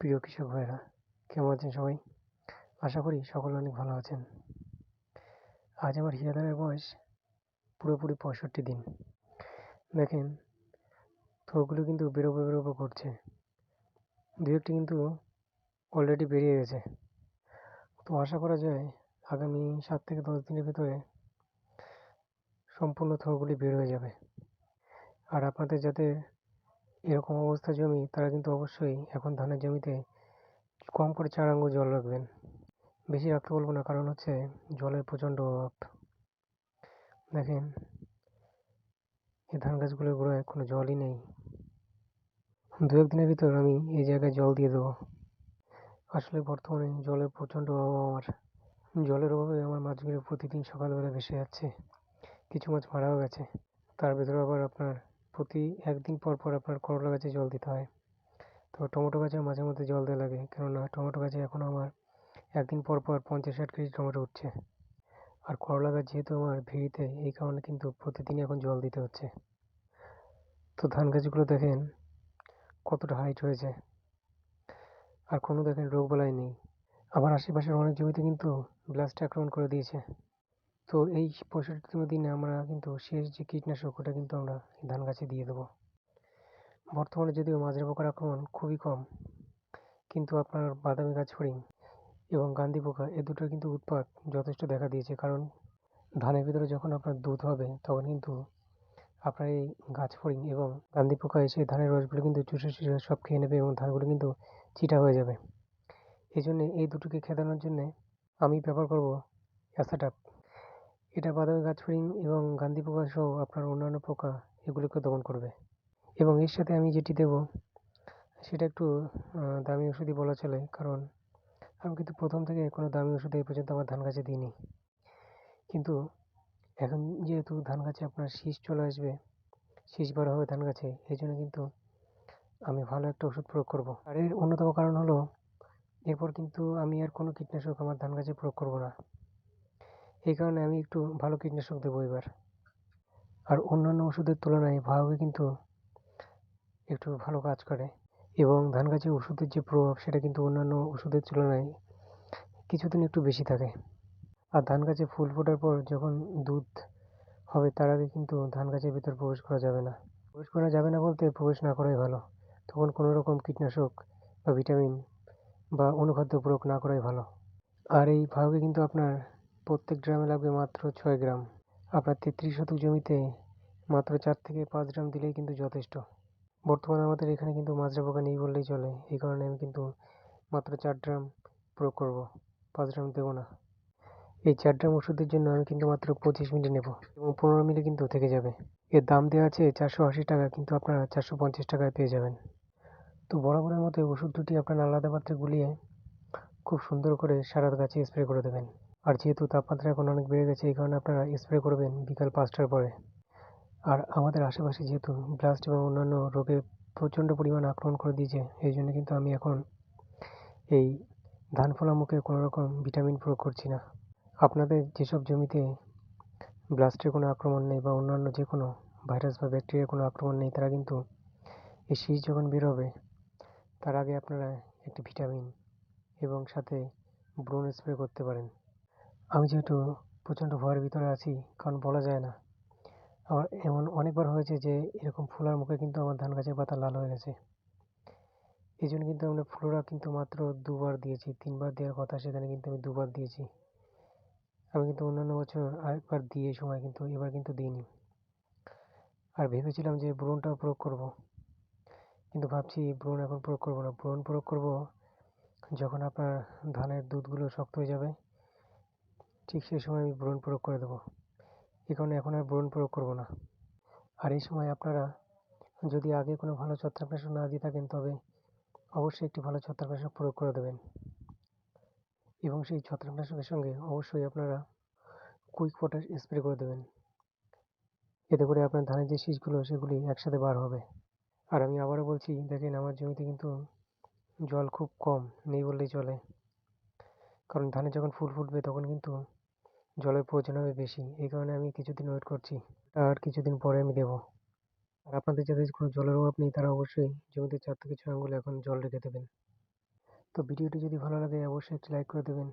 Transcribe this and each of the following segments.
প্রিয় কৃষক ভাইরা কেমন আছেন সবাই? আশা করি সকলে অনেক ভালো আছেন। আজ আমার হীরা ধানের বয়স পুরোপুরি পঁয়ষট্টি দিন। দেখেন, থোকগুলো কিন্তু বেরোবো বেরোবো করছে। দু একটি কিন্তু অলরেডি বেরিয়ে গেছে। তো আশা করা যায় আগামী সাত থেকে দশ দিনের ভিতরে সম্পূর্ণ থোকগুলি বের হয়ে যাবে। আর আপনাদের যাতে এরকম অবস্থা জমি, তারা কিন্তু অবশ্যই এখন ধানের জমিতে কম করে চার আঙ্গুল জল রাখবেন। বেশি রাখতে বলব না, কারণ হচ্ছে জলের প্রচণ্ড অভাব। দেখেন, এই ধান গাছগুলোর গোড়ায় কোনো জলই নেই। দু একদিনের ভিতর আমি এই জায়গায় জল দিয়ে দেবো। আসলে বর্তমানে জলের প্রচণ্ড অভাব আমার। জলের অভাবে আমার মাছগুলো প্রতিদিন সকালবেলা ভেসে যাচ্ছে। কিছু মাছ মারাও গেছে। তার ভেতরে আবার আপনার প্রতি একদিন পর পর আপনার করলা গাছে জল দিতে হয়। তো টমেটো গাছে মাঝে মধ্যে জল দেওয়া লাগে, কেননা টমেটো গাছে এখন আমার একদিন পর পর পঞ্চাশ ষাট কেজি টমেটো উঠছে। আর করলা গাছ যেহেতু আমার ভেড়িতে, এই কারণে কিন্তু প্রতিদিনই এখন জল দিতে হচ্ছে। তো ধান গাছগুলো দেখেন কতটা হাইট হয়েছে। আর কোনো দেখেন রোগবালাই নেই। আবার আশেপাশের অনেক জমিতে কিন্তু ব্লাস্ট আক্রমণ করে দিয়েছে। তো এই পঁয়ষট্টিতম দিনে আমরা কিন্তু শেষ যে কীটনাশক, ওটা কিন্তু আমরা ধান গাছে দিয়ে দেবো। বর্তমানে যদিও মাজরা পোকার আক্রমণ খুবই কম, কিন্তু আপনার বাদামি গাছ ফড়িং এবং গান্ধী পোকা, এ দুটোর কিন্তু উৎপাত যথেষ্ট দেখা দিয়েছে। কারণ ধানের ভিতরে যখন আপনার দুধ হবে, তখন কিন্তু আপনার এই গাছ ফড়িং এবং গান্ধী পোকা এসে ধানের রসগুলো কিন্তু চুষে চুষে সব খেয়ে নেবে এবং ধানগুলো কিন্তু চিটা হয়ে যাবে। এই জন্যে এই দুটোকে খেদানোর জন্যে আমি ব্যবহার করব অ্যাসাটাপ এটা বাদামি গাছ ফড়িং এবং গান্ধী পোকা সহ আপনার অন্যান্য পোকা এগুলোকে দমন করবে। এবং এর সাথে আমি যেটি দেবো, সেটা একটু দামি ওষুধই বলা চলে, কারণ আমি কিন্তু প্রথম থেকে কোনো দামি ওষুধ এই পর্যন্ত আমার ধান গাছে দিইনি। কিন্তু এখন যেহেতু ধান গাছে আপনার শীষ চলে আসবে, শীষ বড় হবে ধান গাছে, এই জন্য কিন্তু আমি ভালো একটা ওষুধ প্রয়োগ করব। আর এর অন্যতম কারণ হলো, এরপর কিন্তু আমি আর কোনো কীটনাশক আমার ধান গাছে প্রয়োগ করব না। এই কারণে আমি একটু ভালো কীটনাশক দেবো এবার। আর অন্যান্য ওষুধের তুলনায় ভাবে কিন্তু একটু ভালো কাজ করে। এবং ধান গাছে ওষুধের যে প্রভাব, সেটা কিন্তু অন্যান্য ওষুধের তুলনায় কিছুদিন একটু বেশি থাকে। আর ধান গাছে ফুল ফোটার পর যখন দুধ হবে, তার আগে কিন্তু ধান গাছের ভিতর প্রবেশ করা যাবে না। প্রবেশ করা যাবে না বলতে প্রবেশ না করাই ভালো। তখন কোনো রকম কীটনাশক বা ভিটামিন বা অনুখাদ্য প্রয়োগ না করাই ভালো। আর এই ভাবে কিন্তু আপনার প্রত্যেক গ্রামে লাগবে মাত্র ছয় গ্রাম। আপনার তেত্রিশ শতক জমিতে মাত্র চার থেকে পাঁচ গ্রাম দিলেই কিন্তু যথেষ্ট। বর্তমানে আমাদের এখানে কিন্তু মাজরা পোকা নেই বললেই চলে। এই কারণে আমি কিন্তু মাত্র চার ড্রাম প্রয়োগ করব। পাঁচ ড্রাম দেবো না। এই চার ড্রাম ওষুধের জন্য আমি কিন্তু মাত্র পঁচিশ মিনিট নেব এবং পনেরো মিনিট কিন্তু থেকে যাবে। এর দাম দেওয়া আছে চারশো আশি টাকা কিন্তু আপনারা চারশো পঞ্চাশ টাকায় পেয়ে যাবেন। তো বরাবরের মতো ওষুধ দুটি আপনার আলাদা পাত্রে গুলিয়ে খুব সুন্দর করে সারা গাছে স্প্রে করে দেবেন। আর যেহেতু তাপমাত্রা এখন অনেক বেড়ে গেছে, এই কারণে আপনারা স্প্রে করবেন বিকাল পাঁচটার পরে। আর আমাদের আশেপাশে যেহেতু ব্লাস্ট এবং অন্যান্য রোগে প্রচণ্ড পরিমাণ আক্রমণ করে দিয়েছে, এই জন্য কিন্তু আমি এখন এই ধান ফলা মুখে কোনো রকম ভিটামিন প্রয়োগ করছি না। আপনাদের যেসব জমিতে ব্লাস্টের কোনো আক্রমণ নেই বা অন্যান্য যে কোনো ভাইরাস বা ব্যাকটেরিয়ার কোনো আক্রমণ নেই, তারা কিন্তু এই শীষ যখন বের হবে, তার আগে আপনারা একটি ভিটামিন এবং সাথে ব্রোন স্প্রে করতে পারেন। আমি যেহেতু প্রচণ্ড ভয়ের ভিতরে আছি, কারণ বলা যায় না। আবার এমন অনেকবার হয়েছে যে, এরকম ফোলার মুখে কিন্তু আমার ধান গাছের পাতা লাল হয়ে গেছে। এই জন্য কিন্তু আমরা ফ্লোরা কিন্তু মাত্র দুবার দিয়েছি, তিনবার দেওয়ার কথা সেখানে কিন্তু আমি দুবার দিয়েছি। আমি কিন্তু অন্যান্য বছর আরেকবার দিয়ে সময় কিন্তু এবার কিন্তু দিইনি। আর ভেবেছিলাম যে ব্রণটাও প্রয়োগ করব। কিন্তু ভাবছি ব্রণ এখন প্রয়োগ করব না। ব্রণ প্রয়োগ করব যখন আপনার ধানের দুধগুলো শক্ত হয়ে যাবে ঠিক সেই সময় আমি ব্রণ প্রয়োগ করে দেবো। এই কারণে এখন আর ব্রণ প্রয়োগ করব না। আর এই সময় আপনারা যদি আগে কোনো ভালো ছত্রাকনাশক না দিয়ে থাকেন, তবে অবশ্যই একটি ভালো ছত্রাকনাশক প্রয়োগ করে দেবেন। এবং সেই ছত্রাকনাশকের সঙ্গে অবশ্যই আপনারা কুইক পটাশ স্প্রে করে দেবেন। এতে করে আপনার ধানের যে শীষগুলো, সেগুলি একসাথে বার হবে। আর আমি আবারও বলছি, দেখেন আমার জমিতে কিন্তু জল খুব কম, নেই বললেই চলে। কারণ ধানে যখন ফুল ফুটবে, তখন কিন্তু জলের প্রয়োজন হবে বেশি। এই কারণে আমি কিছুদিন ওয়েট করছি। আর কিছুদিন পরে আমি দেবো। আর আপনাদের যাদের কোনো জলের অভাব নেই, তারা অবশ্যই জমিতে চার থেকে ছয় আঙ্গুল এখন জল রেখে দেবেন। তো ভিডিওটি যদি ভালো লাগে, অবশ্যই একটি লাইক করে দেবেন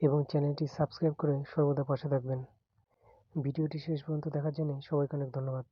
এবং চ্যানেলটি সাবস্ক্রাইব করে সর্বদা পাশে থাকবেন। ভিডিওটি শেষ পর্যন্ত দেখার জন্য সবাইকে অনেক ধন্যবাদ।